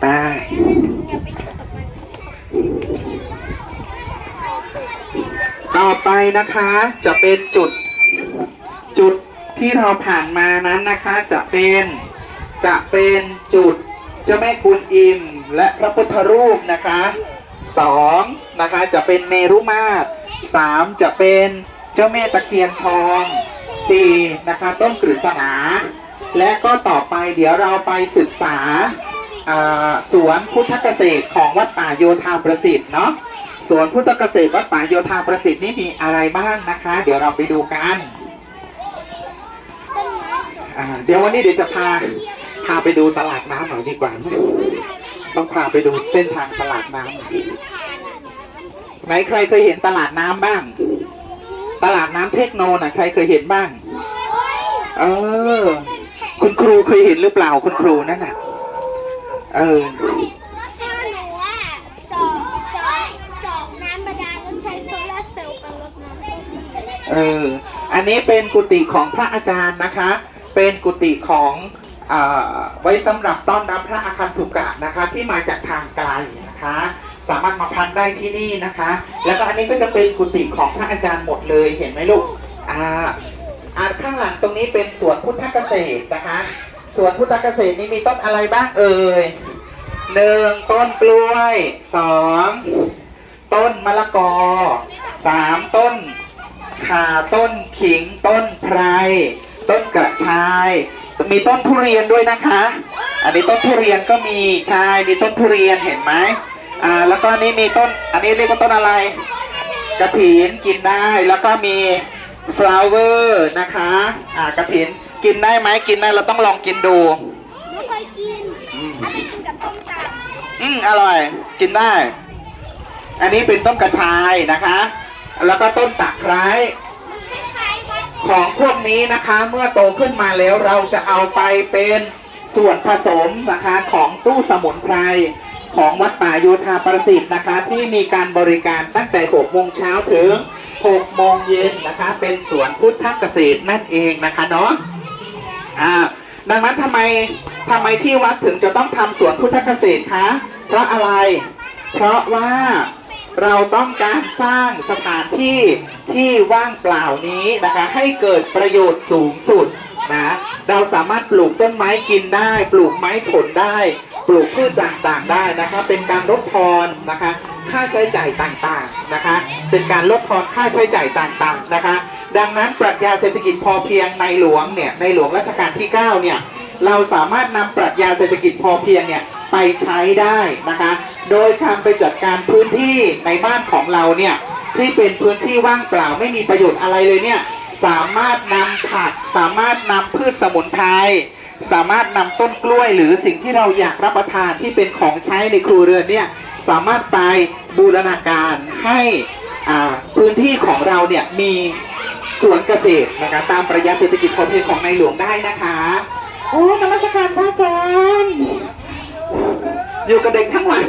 ไปต่อไปนะคะจะเป็นจุด จุดที่เราผ่านมานั้นนะคะจะเป็นจะเป็นจุดเจ้าแม่กุนอิมและพระพุทธรูปนะคะสองนะคะจะเป็นเมรุมาตรสามจะเป็นเจ้าแม่ตะเคียนทองสี่นะคะต้นกฤษณา และก็ต่อไปเดี๋ยวเราไปศึกษาสวนพุทธเกษตรของวัดป่าโยธาประสิทธิ์เนาะสวนพุทธเกษตรวัดป่าโยธาประสิทธิ์นี่มีอะไรบ้างนะคะ เดี๋ยวเราไปดูกันเดี๋ยววันนี้เดี๋ยวจะพาพาไปดูตลาดน้ำหน่อยดีกว่าไหมต้องพาไปดูเส้นทางตลาดน้ำไหนใครเคยเห็นตลาดน้ำบ้าง ตลาดน้ำเทคโนนะใครเคยเห็นบ้าง เออ คุณครูเคยเห็นหรือเปล่าคุณครูนั่นน่ะ เออ ถ้าหนูว่าเจาะเจาะเจาะน้ำบาดาลต้องใช้โซลาร์เซลล์ไปรดน้ำต้นไม้เออ อันนี้เป็นกุฏิของพระอาจารย์นะคะ เป็นกุฏิของอาไว้สำหรับต้อนรับพระอาคันตุกะนะคะ ที่มาจากทางไกลนะคะ สามารถมาพักได้ที่นี่นะคะ แล้วก็อันนี้ก็จะเป็นกุฏิของพระอาจารย์หมดเลยเห็นไหมลูก อ่า อ่าข้างหลังตรงนี้เป็นสวนพุทธเกษตรนะคะสวนพุทธเกษตรนี้มีต้นอะไรบ้างเอ่ยหนึ่งต้นกล้วยสองต้นมะละกอสามต้นข่าต้นขิงต้นไพรต้นกระชาย มีต้นทุเรียนด้วยนะคะ อันนี้ต้นทุเรียนก็มีใช่มีต้นทุเรียนเห็นไหมอ่าแล้วก็นนี้มีต้นอันนี้เรียกว่าต้นอะไรกระถินกินได้แล้วก็มี flower นะคะ อ่ากระถิน กินได้ไหมกินได้เราต้องลองกินดู ไม่เคยกินอันนี้กินกับต้มตำอืมอร่อย กินได้ อันนี้เป็นต้นกระชายนะคะ แล้วก็ต้นตะไคร้มันคล้ายๆวัดของพวกนี้นะคะเมื่อโตขึ้นมาแล้วเราจะเอาไปเป็นส่วนผสมนะคะของตู้สมุนไพรของวัดป่าโยธาประสิทธิ์นะคะ ที่มีการบริการตั้งแต่6โมงเช้าถึง 6โมงเย็นนะคะ เป็นสวนพุทธเกษตรนั่นเองนะคะเนาะอ่าดังนั้นทำไมทำไมที่วัดถึงจะต้องทำสวนพุทธเกษตรคะเพราะอะไร เพราะว่าเราต้องการสร้างสถานที่ที่ว่างเปล่านี้นะคะ ให้เกิดประโยชน์สูงสุดนะเราสามารถปลูกต้นไม้กินได้ ปลูกไม้ผลได้ ปลูกพืชต่างๆได้นะคะ เป็นการลดทอนนะคะ ค่าใช้จ่ายต่างๆนะคะ เป็นการลดทอนค่าใช้จ่ายต่างๆนะคะ ดังนั้นปรัชญาเศรษฐกิจพอเพียงในหลวงเนี่ยในหลวงรัชกาลที่ 9 เนี่ยเราสามารถนำปรัชญาเศรษฐกิจพอเพียงเนี่ยไปใช้ได้นะคะ โดยการไปจัดการพื้นที่ในบ้านของเราเนี่ยที่เป็นพื้นที่ว่างเปล่าไม่มีประโยชน์อะไรเลยเนี่ยสามารถนำผักสามารถนำพืชสมุนไพร สามารถนำต้นกล้วยหรือสิ่งที่เราอยากรับประทานที่เป็นของใช้ในครัวเรือนเนี่ยสามารถไปบูรณาการให้พื้นที่ของเราเนี่ยมีสวนเกษตรนะคะตามปรัชญาเศรษฐกิจพอเพียงของในหลวงได้นะคะโอ้นมัสการพระอาจารย์อยู่กับเด็กทั้งวัน